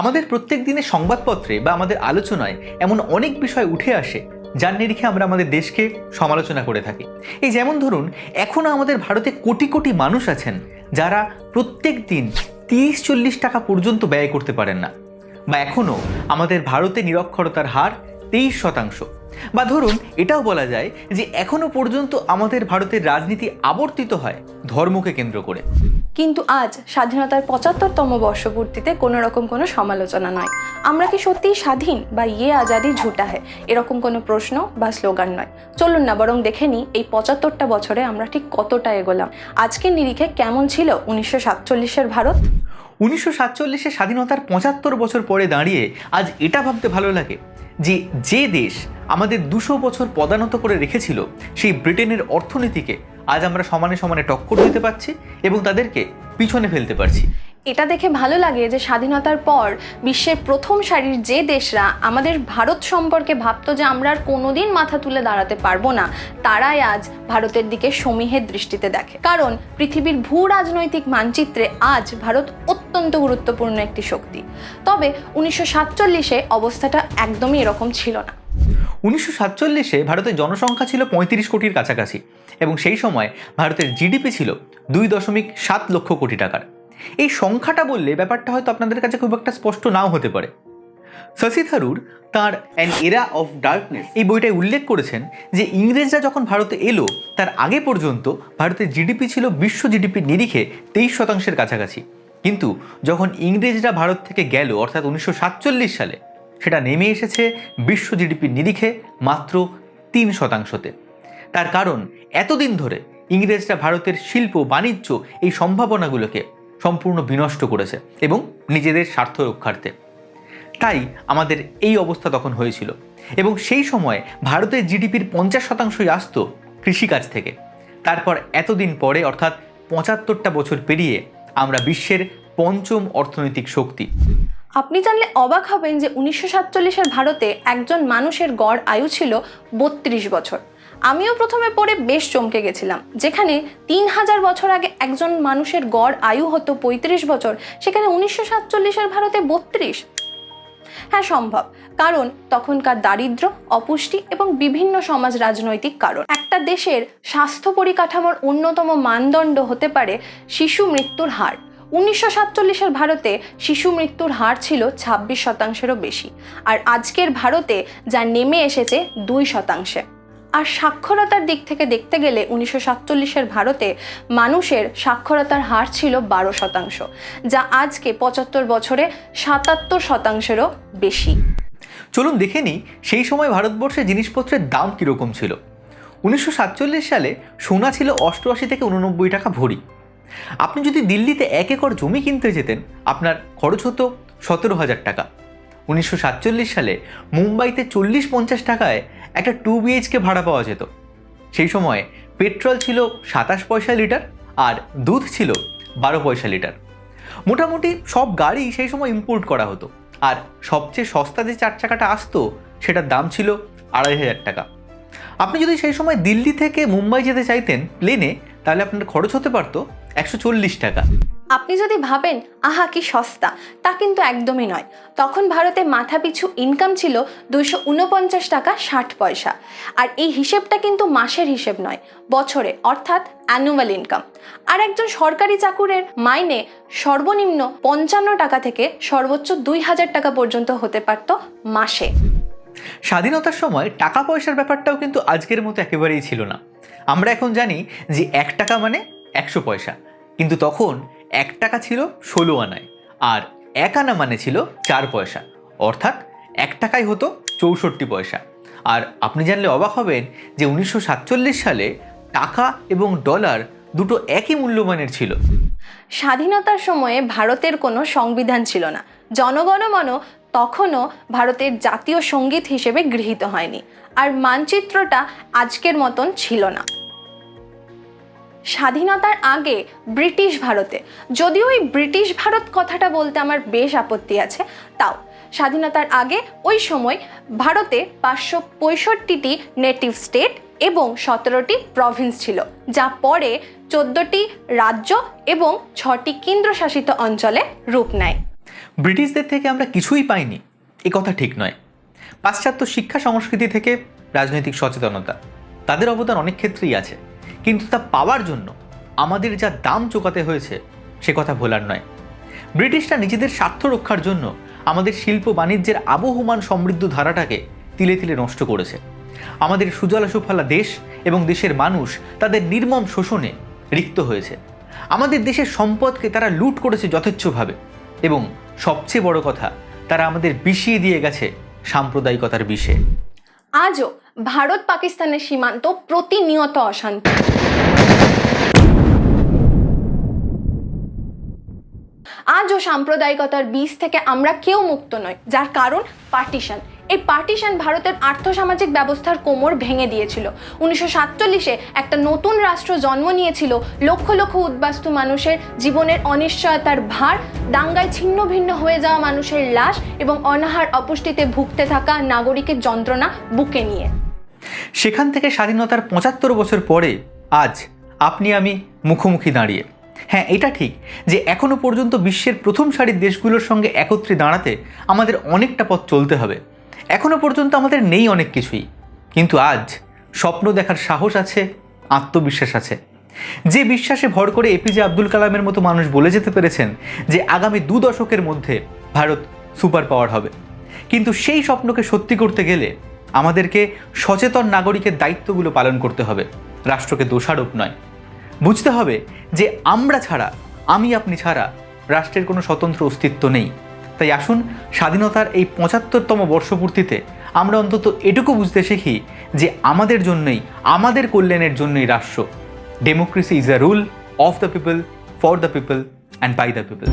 আমাদের প্রত্যেক দিনের সংবাদপত্রে বা আমাদের আলোচনায় এমন অনেক বিষয় উঠে আসে, যার নিরিখে আমরা আমাদের দেশকে সমালোচনা করে থাকি। এই যেমন ধরুন এখনও আমাদের ভারতে কোটি কোটি মানুষ আছেন, যারা প্রত্যেক দিন তিরিশ চল্লিশ টাকা পর্যন্ত ব্যয় করতে পারেন না। বা এখনও আমাদের ভারতে নিরক্ষরতার হার তেইশ শতাংশ। বা ধরুন, এটাও বলা যায় যে এখনও পর্যন্ত আমাদের ভারতের রাজনীতি আবর্তিত হয় ধর্মকে কেন্দ্র করে। কিন্তু আজ স্বাধীনতার পঁচাত্তরতম বর্ষপূর্তিতে কোনো রকম কোনো সমালোচনা নয়। আমরা কি সত্যিই স্বাধীন বা ইয়ে আজাদি ঝুটা হ্যাঁ এরকম কোনো প্রশ্ন বা স্লোগান নয়। চলুন না, বরং দেখে নিই এই পঁচাত্তরটা বছরে আমরা ঠিক কতটা এগোলাম। আজকের নিরিখে কেমন ছিল উনিশশো সাতচল্লিশের ভারত? উনিশশো সাতচল্লিশে স্বাধীনতার পঁচাত্তর বছর পরে দাঁড়িয়ে আজ এটা ভাবতে ভালো লাগে যে যে দেশ আমাদের দুশো বছর পদানত করে রেখেছিল সেই ব্রিটেনের অর্থনীতিকে আজ আমরা সমানে সমানে টক্কর দিতে পারছি এবং তাদেরকে পিছনে ফেলতে পারছি। এটা দেখে ভালো লাগে যে স্বাধীনতার পর বিশ্বের প্রথম সারির যে দেশরা আমাদের ভারত সম্পর্কে ভাবতো যে আমরা আর কোনোদিন মাথা তুলে দাঁড়াতে পারব না, তারাই আজ ভারতের দিকে সমীহের দৃষ্টিতে দেখে। কারণ পৃথিবীর ভূ রাজনৈতিক মানচিত্রে আজ ভারত অত্যন্ত গুরুত্বপূর্ণ একটি শক্তি। তবে উনিশশো সাতচল্লিশে অবস্থাটা একদমই এরকম ছিল না। উনিশশো সাতচল্লিশে ভারতের জনসংখ্যা ছিল পঁয়ত্রিশ কোটির কাছাকাছি এবং সেই সময় ভারতের জিডিপি ছিল দুই দশমিক সাত লক্ষ কোটি টাকার। এই সংখ্যাটা বললে ব্যাপারটা হয়তো আপনাদের কাছে খুব একটা স্পষ্ট নাও হতে পারে। শশী থারুর তাঁর অ্যান এরা অফ ডার্কনেস এই বইটায় উল্লেখ করেছেন যে ইংরেজরা যখন ভারতে এলো, তার আগে পর্যন্ত ভারতের জিডিপি ছিল বিশ্ব জিডিপির নিরিখে তেইশ শতাংশের কাছাকাছি। কিন্তু যখন ইংরেজরা ভারত থেকে গেল, অর্থাৎ উনিশশো সাতচল্লিশ সালে সেটা নেমে এসেছে বিশ্ব জিডিপির নিরিখে মাত্র তিন শতাংশতে। তার কারণ, এতদিন ধরে ইংরেজরা ভারতের শিল্প বাণিজ্য এই সম্ভাবনাগুলোকে সম্পূর্ণ বিনষ্ট করেছে এবং নিজেদের স্বার্থ রক্ষার্থে। তাই আমাদের এই অবস্থা তখন হয়েছিল এবং সেই সময় ভারতের জিডিপির পঞ্চাশ শতাংশই আসতো কৃষিকাজ থেকে। তারপর এতদিন পরে অর্থাৎ পঁচাত্তরটা বছর পেরিয়ে আমরা বিশ্বের পঞ্চম অর্থনৈতিক শক্তি। আপনি জানলে অবাক হবেন যে উনিশশো সাতচল্লিশের ভারতে একজন মানুষের গড় আয়ু ছিল বত্রিশ বছর। আমিও প্রথমে পড়ে বেশ চমকে গেছিলাম। যেখানে তিন হাজার বছর আগে একজন মানুষের গড় আয়ু হতো পঁয়ত্রিশ বছর, সেখানে উনিশশো সাতচল্লিশের ভারতে বত্রিশ। হ্যাঁ সম্ভব। কারণ তখনকার দারিদ্র, অপুষ্টি এবং বিভিন্ন সমাজ রাজনৈতিক কারণ। একটা দেশের স্বাস্থ্য পরিকাঠামোর অন্যতম মানদণ্ড হতে পারে শিশু মৃত্যুর হার। উনিশশো সাতচল্লিশের ভারতে শিশু মৃত্যুর হার ছিল ছাব্বিশ শতাংশেরও বেশি, আর আজকের ভারতে যা নেমে এসেছে দুই শতাংশে। আর সাক্ষরতার দিক থেকে দেখতে গেলে উনিশশো সাতচল্লিশের ভারতে মানুষের সাক্ষরতার হার ছিল বারো শতাংশ, যা আজকে পঁচাত্তর বছরে সাতাত্তর শতাংশেরও বেশি। চলুন দেখে নিই সেই সময় ভারতবর্ষে জিনিসপত্রের দাম কীরকম ছিল। উনিশশো সাতচল্লিশ সালে সোনা ছিল অষ্টআশি থেকে উননব্বই টাকা ভরি। আপনি যদি দিল্লিতে এক একর জমি কিনতে যেতেন, আপনার খরচ হতো সতেরো হাজার টাকা। উনিশশো সাতচল্লিশ সালে মুম্বাইতে চল্লিশ পঞ্চাশ টাকায় একটা টু বিএইচকে ভাড়া পাওয়া যেত। সেই সময় পেট্রোল ছিল সাতাশ পয়সা লিটার আর দুধ ছিল বারো পয়সা লিটার। মোটামুটি সব গাড়ি সেই সময় ইম্পোর্ট করা হতো আর সবচেয়ে সস্তা যে চার চাকাটা আসতো, সেটার দাম ছিল আড়াই হাজার টাকা। আপনি যদি সেই সময় দিল্লি থেকে মুম্বাই যেতে চাইতেন প্লেনে তাহলে আপনার খরচ হতে পারতো একশো চল্লিশ টাকা। আপনি যদি ভাবেন আহা কি সস্তা তা কিন্তু একদমই নয়। তখন ভারতে মাথাপিছু ইনকাম ছিল দুইশো উনপঞ্চাশ টাকা ষাট পয়সা। আর এই হিসেবটা কিন্তু মাসের হিসেব নয় বছরে অর্থাৎ অ্যানুয়াল ইনকাম আর একজন সরকারি চাকুরের মাইনে সর্বনিম্ন পঞ্চান্ন টাকা থেকে সর্বোচ্চ দুই হাজার টাকা পর্যন্ত হতে পারত মাসে। স্বাধীনতার সময় টাকা পয়সার ব্যাপারটাও কিন্তু আজকের মতো একেবারেই ছিল না। আমরা এখন জানি যে এক টাকা মানে একশো পয়সা। কিন্তু তখন এক টাকা ছিল ষোলো আনায় আর এক আনা মানে ছিল চার পয়সা। অর্থাৎ এক টাকাই হতো চৌষট্টি পয়সা। আর আপনি জানলে অবাক হবেন যে উনিশশো সাতচল্লিশ সালে টাকা এবং ডলার দুটো একই মূল্যমানের ছিল। স্বাধীনতার সময়ে ভারতের কোনো সংবিধান ছিল না। জনগণমন তখনও ভারতের জাতীয় সংগীত হিসেবে গৃহীত হয়নি। আর মানচিত্রটা আজকের মতন ছিল না। স্বাধীনতার আগে ব্রিটিশ ভারতে। যদিও ওই ব্রিটিশ ভারত কথাটা বলতে আমার বেশ আপত্তি আছে, তাও স্বাধীনতার আগে ওই সময় ভারতে পাঁচশো পঁয়ষট্টিটি নেটিভ স্টেট এবং সতেরোটি প্রভিন্স ছিল, যা পরে চোদ্দটি রাজ্য এবং ছটি কেন্দ্রশাসিত অঞ্চলে রূপ নেয়। ব্রিটিশদের থেকে আমরা কিছুই পাইনি, এ কথা ঠিক নয়। পাশ্চাত্য শিক্ষা সংস্কৃতি থেকে রাজনৈতিক সচেতনতা, তাদের অবদান অনেক ক্ষেত্রেই আছে। কিন্তু তা পাওয়ার জন্য আমাদের যা দাম চোকাতে হয়েছে, সে কথা ভোলার নয়। ব্রিটিশরা নিজেদের স্বার্থ রক্ষার জন্য আমাদের শিল্প বাণিজ্যের আবহমান সমৃদ্ধ ধারাটাকে তিলে তিলে নষ্ট করেছে। আমাদের সুজলা সুফলা দেশ এবং দেশের মানুষ তাদের নির্মম শোষণে রিক্ত হয়েছে। আমাদের দেশের সম্পদকে তারা লুট করেছে যথেচ্ছভাবে এবং সবচেয়ে বড় কথা, তারা আমাদের বিষিয়ে দিয়ে গেছে সাম্প্রদায়িকতার বিষে। আজও ভারত পাকিস্তানের সীমান্ত প্রতিনিয়ত অশান্তি। আজও সাম্প্রদায়িকতার বীজ থেকে আমরা কেউ মুক্ত নয় যার কারণ পার্টিশন। এই পার্টিশন ভারতের আর্থসামাজিক ব্যবস্থার কোমর ভেঙে দিয়েছিল। উনিশশো সাতচল্লিশে একটা নতুন রাষ্ট্র জন্ম নিয়েছিল। লক্ষ লক্ষ উদ্বাস্তু মানুষের জীবনের অনিশ্চয়তার ভার, দাঙ্গায় ছিন্ন ভিন্ন হয়ে যাওয়া মানুষের লাশ এবং অনাহার অপুষ্টিতে ভুগতে থাকা নাগরিকের যন্ত্রণা বুকে নিয়ে। সেখান থেকে স্বাধীনতার পঁচাত্তর বছর পরে আজ আপনি আমি মুখোমুখি দাঁড়িয়ে। হ্যাঁ এটা ঠিক যে এখনও পর্যন্ত বিশ্বের প্রথম সারির দেশগুলোর সঙ্গে একত্রে দাঁড়াতে আমাদের অনেকটা পথ চলতে হবে। এখনও পর্যন্ত আমাদের নেই অনেক কিছুই। কিন্তু আজ স্বপ্ন দেখার সাহস আছে, আত্মবিশ্বাস আছে। যে বিশ্বাসে ভর করে এপিজে আব্দুল কালামের মতো মানুষ বলে যেতে পেরেছেন যে আগামী দু দশকের মধ্যে ভারত সুপার পাওয়ার হবে। কিন্তু সেই স্বপ্নকে সত্যি করতে গেলে আমাদেরকে সচেতন নাগরিকের দায়িত্বগুলো পালন করতে হবে। রাষ্ট্রকে দোষারোপ নয়। বুঝতে হবে যে আমরা ছাড়া, আমি আপনি ছাড়া, রাষ্ট্রের কোনো স্বতন্ত্র অস্তিত্ব নেই। তাই আসুন স্বাধীনতার এই পঁচাত্তরতম বর্ষপূর্তিতে আমরা অন্তত এটুকু বুঝতে শিখি যে আমাদের জন্যই, আমাদের কল্যাণের জন্যই রাষ্ট্র। Democracy is a rule of the people for the people and by the people